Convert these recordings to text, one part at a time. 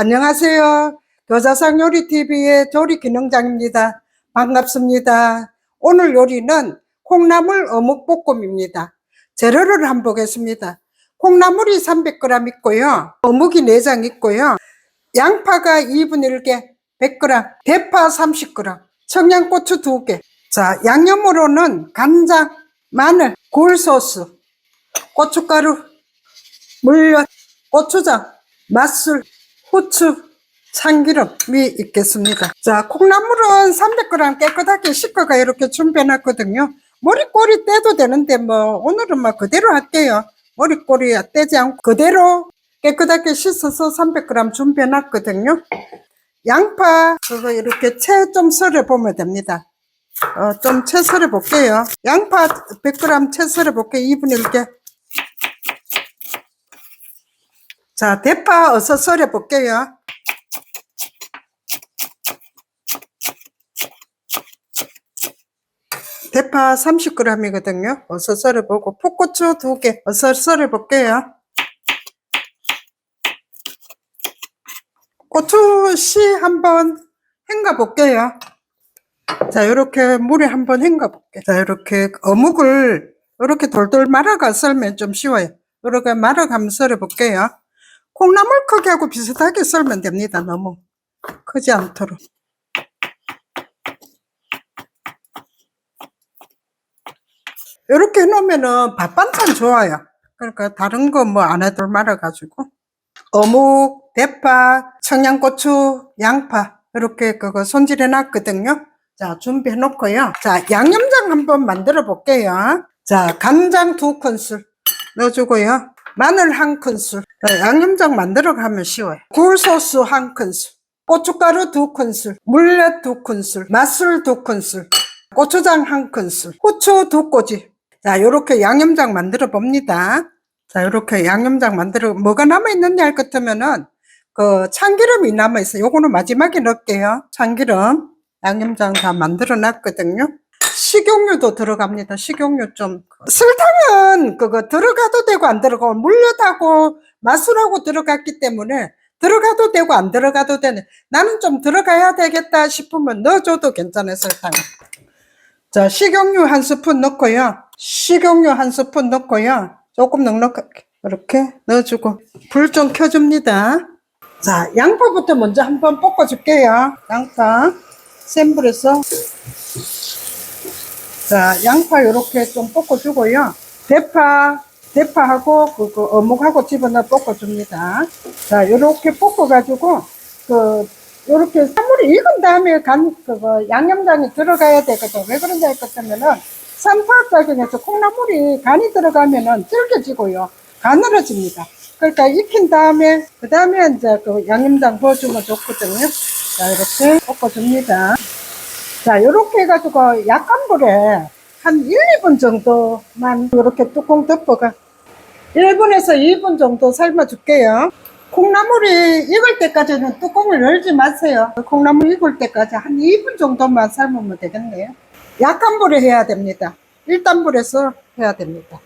안녕하세요. 겨자상 요리TV의 조리 기능장입니다. 반갑습니다. 오늘 요리는 콩나물 어묵볶음입니다. 재료를 한번 보겠습니다. 콩나물이 300g 있고요. 어묵이 4장 있고요. 양파가 2분의 1개 100g, 대파 30g, 청양고추 2개. 자, 양념으로는 간장, 마늘, 굴소스, 고춧가루, 물엿, 고추장, 맛술, 후추, 참기름이 있겠습니다. 자, 콩나물은 300g 깨끗하게 씻어가 이렇게 준비해놨거든요. 머리꼬리 떼도 되는데 뭐 오늘은 뭐 그대로 할게요. 머리꼬리 떼지 않고 그대로 깨끗하게 씻어서 300g 준비해놨거든요. 양파 그거 이렇게 채 좀 썰어 보면 됩니다. 어, 좀 채 썰어 볼게요. 양파 100g 채 썰어 볼게요. 2분의 1개. 자, 대파 어서 썰어 볼게요. 대파 30g이거든요. 어서 썰어 보고 풋고추 2개 어서 썰어 볼게요. 고추 씨 한번 헹가 볼게요. 자, 이렇게 물에 한번 헹가 볼게요. 자, 이렇게 어묵을 이렇게 돌돌 말아가 썰면 좀 쉬워요. 이렇게 말아가면 썰어 볼게요. 콩나물 크기하고 비슷하게 썰면 됩니다. 너무 크지 않도록. 이렇게 해놓으면은 밥 반찬 좋아요. 그러니까 다른 거 뭐 안 해도 말아가지고. 어묵, 대파, 청양고추, 양파 이렇게 그거 손질해 놨거든요. 자, 준비해 놓고요. 자, 양념장 한번 만들어 볼게요. 자, 간장 두 큰술 넣어주고요. 마늘 한 큰술. 자, 양념장 만들어 가면 쉬워요. 굴소스 한 큰술. 고춧가루 두 큰술. 물엿 두 큰술. 맛술 두 큰술. 고추장 한 큰술. 후추 두 꼬지. 자, 요렇게 양념장 만들어 봅니다. 자, 요렇게 양념장 만들어, 뭐가 남아있는지 할것 같으면은, 그, 참기름이 남아있어요. 요거는 마지막에 넣을게요. 참기름. 양념장 다 만들어 놨거든요. 식용유도 들어갑니다. 식용유 좀. 설탕은 그거 들어가도 되고 안 들어가고, 물엿하고 맛술하고 들어갔기 때문에 들어가도 되고 안 들어가도 되는. 나는 좀 들어가야 되겠다 싶으면 넣어줘도 괜찮아요, 설탕. 자, 식용유 한 스푼 넣고요. 식용유 한 스푼 넣고요. 조금 넉넉하게 이렇게 넣어주고 불 좀 켜줍니다. 자, 양파부터 먼저 한번 볶아줄게요. 양파 센 불에서 자, 양파 이렇게 좀 볶아주고요. 대파 대파하고 그, 그 어묵하고 집어넣어 볶아줍니다. 자, 이렇게 볶아가지고 그 요렇게 사물이 익은 다음에 간, 그거, 양념장이 들어가야 되거든. 왜것 같으면은, 삼파작용에서 콩나물이 간이 들어가면은 질겨지고요. 가늘어집니다. 그러니까 익힌 다음에, 그 다음에 이제 그 양념장 부어주면 좋거든요. 자, 이렇게 볶아줍니다. 자, 요렇게 해가지고 약간 불에 한 1, 2분 정도만 이렇게 뚜껑 덮어가 1분에서 2분 정도 삶아줄게요. 콩나물이 익을 때까지는 뚜껑을 열지 마세요. 콩나물 익을 때까지 한 2분 정도만 삶으면 되겠네요. 약한 불에 해야 됩니다. 1단 불에서 해야 됩니다.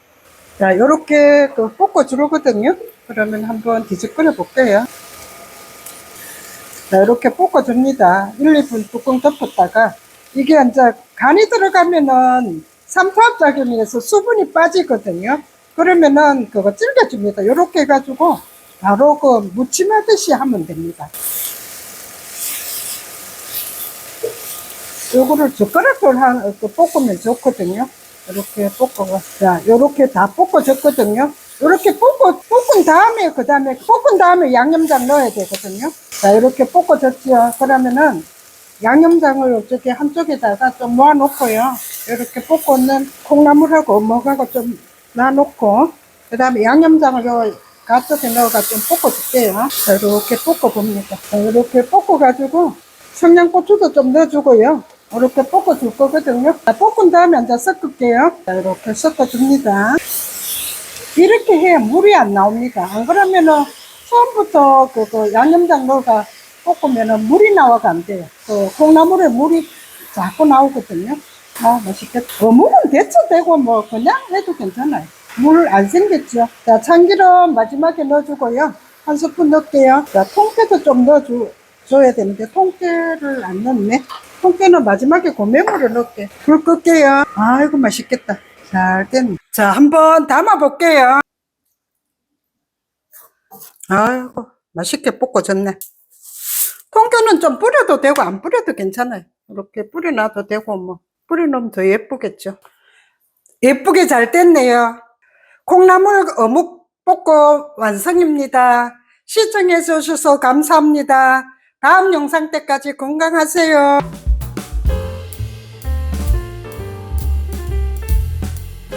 자, 요렇게 그 볶아 주거든요. 그러면 한번 뒤집거려 볼게요. 자, 이렇게 볶아 줍니다. 1, 2분 뚜껑 덮었다가 이게 이제 간이 들어가면은 삼투압 작용에서 수분이 빠지거든요. 그러면은 그거 질겨줍니다. 요렇게 해가지고 바로 그 무침하듯이 하면 됩니다. 요거를 젓가락으로 한, 그 볶으면 좋거든요. 이렇게 볶아가. 자, 요렇게 다 볶아졌거든요. 요렇게 볶아, 볶은 다음에, 그 다음에, 볶은 다음에 양념장 넣어야 되거든요. 자, 이렇게 볶아졌죠. 그러면은 양념장을 어떻게 한쪽에다가 좀 모아놓고요. 이렇게 볶고는 콩나물하고 어묵하고 좀 놔놓고, 그 다음에 양념장을 요 가쪽에 넣어가 좀 볶아줄게요. 자, 이렇게 볶아봅니다. 자, 이렇게 볶아가지고 청양고추도 좀 넣어주고요. 이렇게 볶아줄 거거든요. 자, 볶은 다음에 이제 섞을게요. 자, 이렇게 섞어줍니다. 이렇게 해야 물이 안 나옵니다. 안 그러면은 처음부터 그, 그 양념장 넣어가 볶으면은 물이 나와가 안 돼요. 그 콩나물에 물이 자꾸 나오거든요. 아, 맛있겠다. 어묵은 데쳐되고 뭐 그냥 해도 괜찮아요. 물 안 생겼죠. 자, 참기름 마지막에 넣어주고요. 한 스푼 넣을게요. 자, 통깨도 좀 넣어줘야 되는데, 통깨를 안 넣네. 통깨는 마지막에 고명으로 넣을게. 불 끌게요. 아이고, 맛있겠다. 잘 됐네. 자, 한번 담아볼게요. 아이고, 맛있게 볶아졌네. 통깨는 좀 뿌려도 되고, 안 뿌려도 괜찮아요. 이렇게 뿌려놔도 되고, 뭐, 뿌려놓으면 더 예쁘겠죠. 예쁘게 잘 됐네요. 콩나물 어묵 볶고 완성입니다. 시청해 주셔서 감사합니다. 다음 영상 때까지 건강하세요.